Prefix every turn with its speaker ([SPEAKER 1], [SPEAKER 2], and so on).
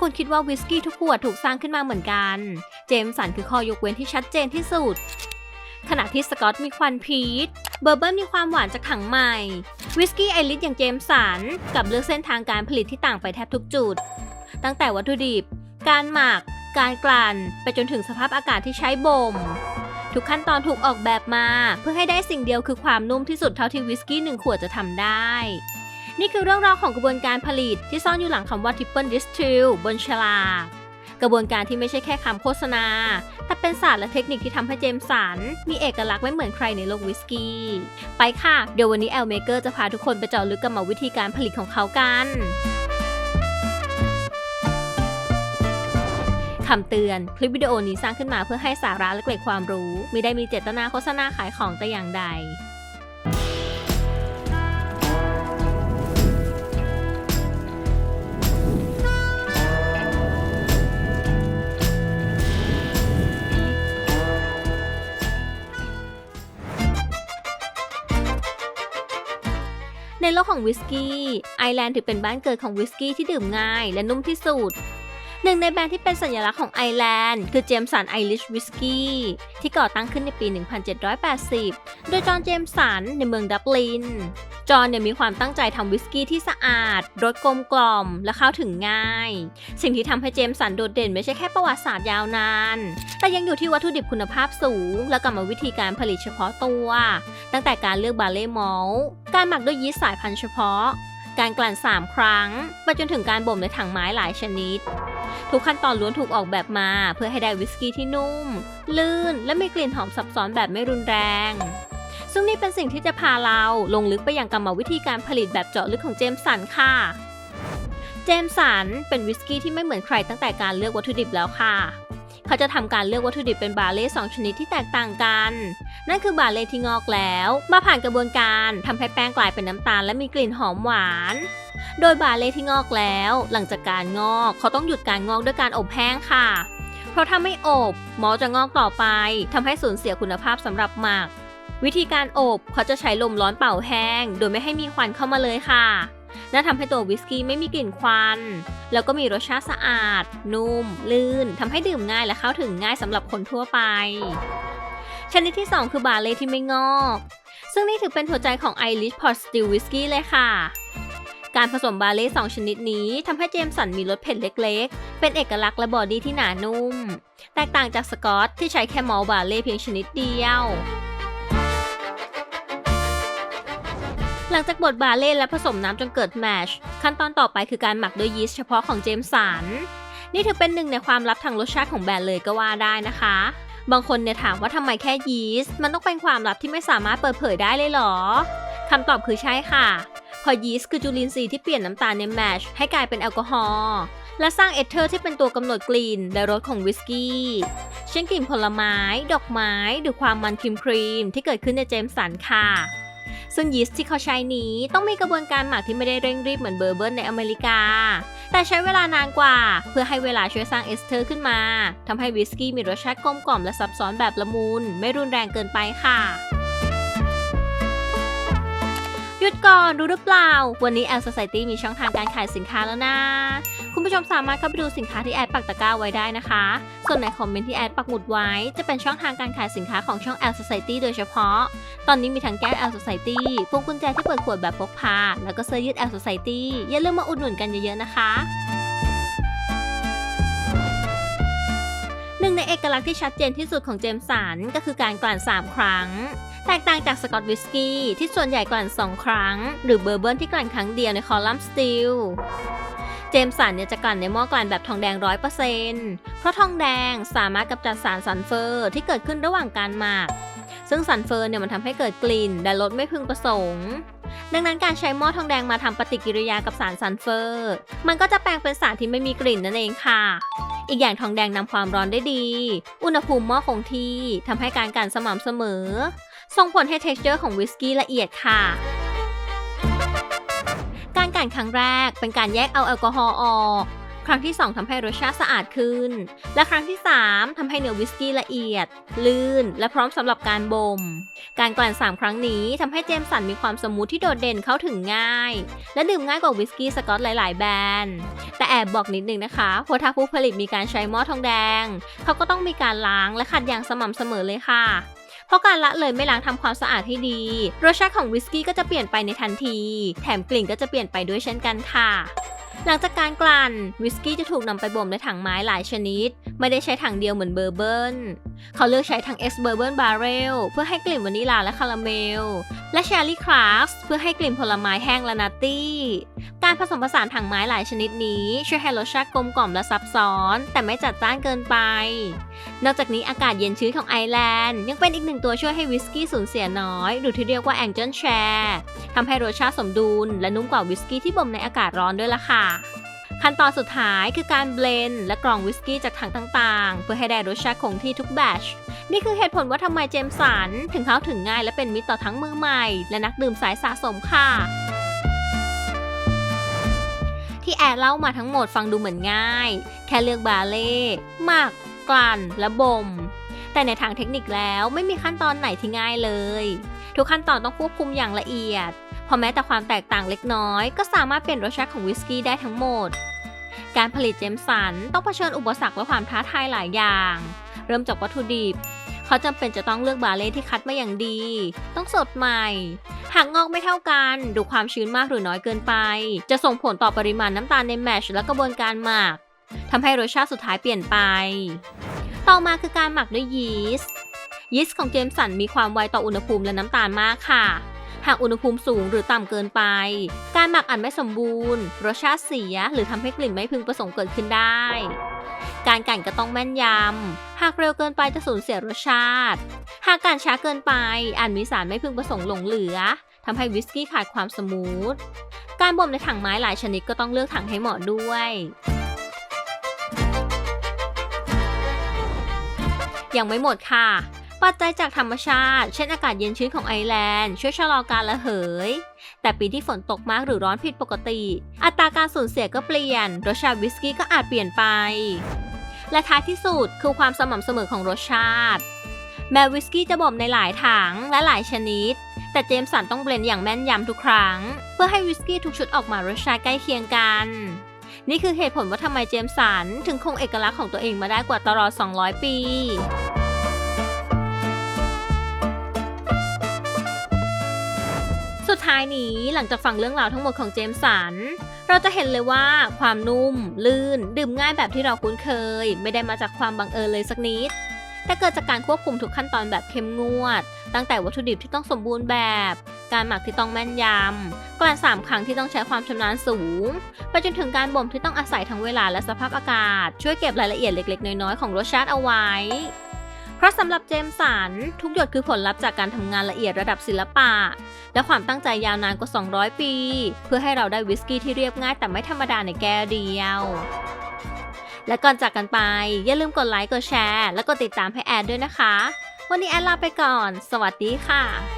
[SPEAKER 1] คุณคิดว่าวิสกี้ทุกขวดถูกสร้างขึ้นมาเหมือนกัน เจมสันคือข้อยกเว้นที่ชัดเจนที่สุด ขณะที่สกอตมีควันพีชเบอร์เบิร์มีความหวานจากถังใหม่ วิสกี้ไอริสอย่างเจมสันกับเลือกเส้นทางการผลิตที่ต่างไปแทบทุกจุด ตั้งแต่วัตถุดิบ การหมัก การกลั่น ไปจนถึงสภาพอากาศที่ใช้บ่ม ทุกขั้นตอนถูกออกแบบมา เพื่อให้ได้สิ่งเดียวคือความนุ่มที่สุดเท่าที่วิสกี้หนึ่งขวดจะทำได้ นี่คือเรื่องราวของกระบวนการผลิตที่ซ่อนอยู่หลังคำว่า Triple Distill บนฉลากกระบวนการที่ไม่ใช่แค่คำโฆษณา แต่เป็นศาสตร์และเทคนิคที่ทำให้เจมสัน มีเอกลักษณ์ไม่เหมือนใครในโลกวิสกี้ ไปค่ะ เดี๋ยววันนี้แอลเมเกอร์จะพาทุกคนไปเจาะลึกกับมาวิธีการผลิตของเขากันคำเตือน คลิปวิดีโอนี้สร้างขึ้นมาเพื่อให้สาระและเกร็ดความรู้ ไม่ได้มีเจตนาโฆษณาขายของแต่อย่างใด โลกของวิสกี้ ไอร์แลนด์ถือเป็นบ้านเกิดของวิสกี้ที่ดื่มง่าย และนุ่มที่สุด หนึ่งในแบรนด์ที่เป็นสัญลักษณ์ของไอร์แลนด์ คือเจมสันไอริชวิสกี้ที่ก่อตั้งขึ้นในปี 1780 โดยจอห์นเจมสันในเมืองดับลิน จอห์นเนี่ยมีความตั้งใจทำวิสกี้ที่สะอาด รสกลมกล่อม และเข้าถึงง่าย สิ่งที่ทำให้เจมสันโดดเด่นไม่ใช่แค่ประวัติศาสตร์ยาวนาน แต่ยังอยู่ที่วัตถุดิบคุณภาพสูง และกรรมวิธีการผลิตเฉพาะตัว ตั้งแต่การเลือกบาเล่มอลการหมักด้วยยีสต์สายพันธุ์เฉพาะการกลั่น 3 ครั้ง ไปจนถึงการบ่มในถังไม้หลายชนิด ทุกขั้นตอนล้วนถูกออกแบบมา เพื่อให้ได้วิสกี้ที่นุ่ม ลื่น และมีกลิ่นหอมซับซ้อนแบบไม่รุนแรง ซึ่งนี่เป็นสิ่งที่จะพาเราลงลึกไปยังกรรมวิธีการผลิตแบบเจาะลึกของเจมสันค่ะ เจมสันเป็นวิสกี้ที่ไม่เหมือนใครตั้งแต่การเลือกวัตถุดิบแล้วค่ะเขาจะทำการเลือกวัตถุดิบเป็นบาเล่สองชนิดที่แตกต่างกัน นั่นคือบาเล่ที่งอกแล้ว มาผ่านกระบวนการทำให้แป้งกลายเป็นน้ำตาลและมีกลิ่นหอมหวาน โดยบาเล่ที่งอกแล้ว หลังจากการงอกเขาต้องหยุดการงอกด้วยการอบแห้งค่ะ เพราะถ้าไม่อบหมอจะงอกต่อไปทำให้สูญเสียคุณภาพสำหรับหมักวิธีการอบเขาจะใช้ลมร้อนเป่าแห้ง โดยไม่ให้มีควันเข้ามาเลยค่ะนั่นทำให้ตัววิสกี้ไม่มีกลิ่นควัน แล้วก็มีรสชาติสะอาด นุ่ม ลื่นทำให้ดื่มง่ายและเข้าถึงง่ายสำหรับคนทั่วไป ชนิดที่ 2 คือบาเล่ที่ไม่งอก ซึ่งนี่ถือเป็นหัวใจของ Irish Pot Still Whisky เลยค่ะ การผสมบาเล่สองชนิดนี้ทำให้เจมสันมีรสเผ็ดเล็กๆ เป็นเอกลักษณ์และบอดี้ที่หนานุ่ม แตกต่างจากสกอตที่ใช้แค่มอลต์บาเล่เพียงชนิดเดียวหลังจากบดบาเล่และผสมน้ำจนเกิดแมช ขั้นตอนต่อไปคือการหมักด้วยยีสต์เฉพาะของเจมสัน นี่ถือเป็นหนึ่งในความลับทางรสชาติของแบรนด์เลยก็ว่าได้นะคะ บางคนเนี่ยถามว่าทำไมแค่ยีสต์มันต้องเป็นความลับที่ไม่สามารถเปิดเผยได้เลยเหรอคำตอบคือใช่ค่ะ เพราะยีสต์คือจุลินทรีย์ที่เปลี่ยนน้ำตาลในแมชให้กลายเป็นแอลกอฮอล์และสร้างเอเทอร์ที่เป็นตัวกำหนดกลิ่นและรสของวิสกี้ เช่นกลิ่นผลไม้ ดอกไม้ หรือความมันครีมครีมที่เกิดขึ้นในเจมสันค่ะ ซึ่งยีสต์ที่เขาใช้นี้ต้องมีกระบวนการหมักที่ไม่ได้เร่งรีบเหมือนเบอร์เบิร์นในอเมริกา แต่ใช้เวลานานกว่า เพื่อให้เวลาช่วยสร้างเอสเทอร์ขึ้นมาทำให้วิสกี้มีรสชาติกลมกล่อมและซับซ้อนแบบละมุนไม่รุนแรงเกินไปค่ะ หยุดก่อนรู้หรือเปล่า วันนี้แอล Society มีช่องทางการขายสินค้าแล้วนะ คุณผู้ชมสามารถเข้าไปดูสินค้าที่แอดปักตะกร้าไว้ได้นะคะ ส่วนในคอมเมนต์ที่แอดปักหมุดไว้ จะเป็นช่องทางการขายสินค้าของช่อง L Society โดยเฉพาะ ตอนนี้มีทั้งแก้ว L Society พวงกุญแจที่เปิดขวดแบบพกพา แล้วก็เสื้อยืด L Society อย่าลืมมาอุดหนุนกันเยอะๆนะคะหนึ่งในเอกลักษณ์ที่ชัดเจนที่สุดของเจมสันก็คือการกลั่น3 ครั้ง แตกต่างจากสกอตวิสกี้ที่ส่วนใหญ่กลั่น 2 ครั้ง หรือเบอร์เบิร์นที่กลั่นครั้งเดียวในคอลัมน์สตีลเจมสันเนี่ยจะกลั่นในหม้อกลั่นแบบทองแดง100%เเพราะทองแดงสามารถกำจัดสารซัลเฟอร์ที่เกิดขึ้นระหว่างการหมัก ซึ่งซัลเฟอร์เนี่ยมันทำให้เกิดกลิ่นและรสไม่พึงประสงค์ ดังนั้นการใช้หม้อทองแดงมาทำปฏิกิริยากับสารซัลเฟอร์ มันก็จะแปลงเป็นสารที่ไม่มีกลิ่นนั่นเองค่ะ อีกอย่างทองแดงนำความร้อนได้ดี อุณหภูมิหม้อคงที่ทำให้การกลั่นสม่ำเสมอ ส่งผลให้ texture ของวิสกี้ละเอียดค่ะ การกลั่นครั้งแรกเป็นการแยกเอาแอลกอฮอล์ออก ครั้งที่ 2ทำให้รสชาติสะอาดขึ้น และครั้งที่ 3ทำให้เนื้อวิสกี้ละเอียด ลื่น และพร้อมสำหรับการบ่ม การกลั่น3 ครั้งนี้ทำให้เจมสันมีความสมูทที่โดดเด่นเข้าถึงง่าย และดื่มง่ายกว่าวิสกี้สกอตหลาย ๆ แบรนด์แต่แอบบอกนิดนึงนะคะพราะถ้าผู้ผลิตมีการใช้หม้อทองแดง เขาก็ต้องมีการล้างและขัดอย่างสม่ำเสมอเลยค่ะ เพราะการละเลยไม่ล้างทำความสะอาดให้ดี รสชาติของวิสกี้ก็จะเปลี่ยนไปในทันที แถมกลิ่นก็จะเปลี่ยนไปด้วยเช่นกันค่ะ หลังจากการกลั่นวิสกี้จะถูกนำไปบ่มในถังไม้หลายชนิด ไม่ได้ใช้ถังเดียวเหมือนเบอร์เบิร์นเขาเลือกใช้ถัง S Bourbon Barrel เพื่อให้กลิ่นวานิลาและคาราเมล และเชอร์รี่คลาสเพื่อให้กลิ่นผลไม้แห้งและนัตตี้ การผสมผสานถังไม้หลายชนิดนี้ ช่วยให้รสชาติกลมกล่อมและซับซ้อน แต่ไม่จัดจ้านเกินไป นอกจากนี้อากาศเย็นชื้นของไอแลนด์ยังเป็นอีกหนึ่งตัวช่วยให้วิสกี้สูญเสียน้อย หรือที่เรียกว่า Angel Share ทำให้รสชาติสมดุล และนุ่มกว่าวิสกี้ที่บ่มในอากาศร้อนด้วยล่ะค่ะขั้นตอนสุดท้ายคือการเบลนด์และกรองวิสกี้จากถังต่างๆ เพื่อให้ได้รสชาติคงที่ทุกแบช นี่คือเหตุผลว่าทำไมเจมสันถึงเข้าถึงง่ายและเป็นมิตรต่อทั้งมือใหม่ และนักดื่มสายสะสมค่ะ ที่แอร์เล่ามาทั้งหมดฟังดูเหมือนง่าย แค่เลือกบาเล่หมัก กลั่น และบ่ม แต่ในทางเทคนิคแล้วไม่มีขั้นตอนไหนที่ง่ายเลย ทุกขั้นตอนต้องควบคุมอย่างละเอียดเพราะแม้แต่ความแตกต่างเล็กน้อย ก็สามารถเปลี่ยนรสชาติของวิสกี้ได้ทั้งหมด การผลิตเจมสันต้องเผชิญอุปสรรคและความท้าทายหลายอย่าง เริ่มจากวัตถุดิบ เขาจำเป็นจะต้องเลือกบาเล่ที่คัดมาอย่างดี ต้องสดใหม่ หากงอกไม่เท่ากัน ดูความชื้นมากหรือน้อยเกินไป จะส่งผลต่อปริมาณน้ำตาลในแมชและกระบวนการหมักทำให้รสชาติสุดท้ายเปลี่ยนไป ต่อมาคือการหมักด้วยยีสต์ ยีสต์ของเจมสันมีความไวต่ออุณหภูมิและน้ำตาลมากค่ะ หากอุณหภูมิสูงหรือต่ำเกินไป การหมักอาจไม่สมบูรณ์ รสชาติเสีย หรือทำให้กลิ่นไม่พึงประสงค์เกิดขึ้นได้ การกั่นก็ต้องแม่นยำ หากเร็วเกินไปจะสูญเสียรสชาติ หากการช้าเกินไปอาจมีสารไม่พึงประสงค์หลงเหลือทำให้วิสกี้ขาดความสมูท การบ่มในถังไม้หลายชนิดก็ต้องเลือกถังให้เหมาะด้วยยังไม่หมดค่ะ ปัจจัยจากธรรมชาติ เช่นอากาศเย็นชื้นของไอแลนด์ ช่วยชะลอการระเหย แต่ปีที่ฝนตกมากหรือร้อนผิดปกติ อัตราการสูญเสียก็เปลี่ยน รสชาติวิสกี้ก็อาจเปลี่ยนไป และท้ายที่สุดคือความสม่ำเสมอของรสชาติ แม้วิสกี้จะบ่มในหลายถังและหลายชนิด แต่เจมสันต้องเบลนอย่างแม่นยำทุกครั้ง เพื่อให้วิสกี้ทุกชุดออกมารสชาติใกล้เคียงกันนี่คือเหตุผลว่าทำไมเจมสันถึงคงเอกลักษณ์ของตัวเองมาได้กว่าตลอด 200 ปี ท้ายนี้หลังจากฟังเรื่องราวทั้งหมดของเจมสัน เราจะเห็นเลยว่าความนุ่ม ลื่น ดื่มง่ายแบบที่เราคุ้นเคย ไม่ได้มาจากความบังเอิญเลยสักนิด แต่เกิดจากการควบคุมทุกขั้นตอนแบบเข้มงวด ตั้งแต่วัตถุดิบที่ต้องสมบูรณ์แบบ การหมักที่ต้องแม่นยำกลั่นสามครั้งที่ต้องใช้ความชำนาญสูง ไปจนถึงการบ่มที่ต้องอาศัยทั้งเวลาและสภาพอากาศ ช่วยเก็บรายละเอียดเล็ก ๆ น้อยๆของรสชาติเอาไว้ เพราะสำหรับเจมสันทุกหยดคือผลลัพธ์จากการทำงานละเอียดระดับศิลปะ และความตั้งใจยาวนานกว่า 200 ปี เพื่อให้เราได้วิสกี้ที่เรียบง่ายแต่ไม่ธรรมดาในแก้วเดียว และก่อนจากกันไป อย่าลืมกดไลค์กดแชร์ และกดติดตามให้แอดด้วยนะคะ วันนี้แอดลาไปก่อน สวัสดีค่ะ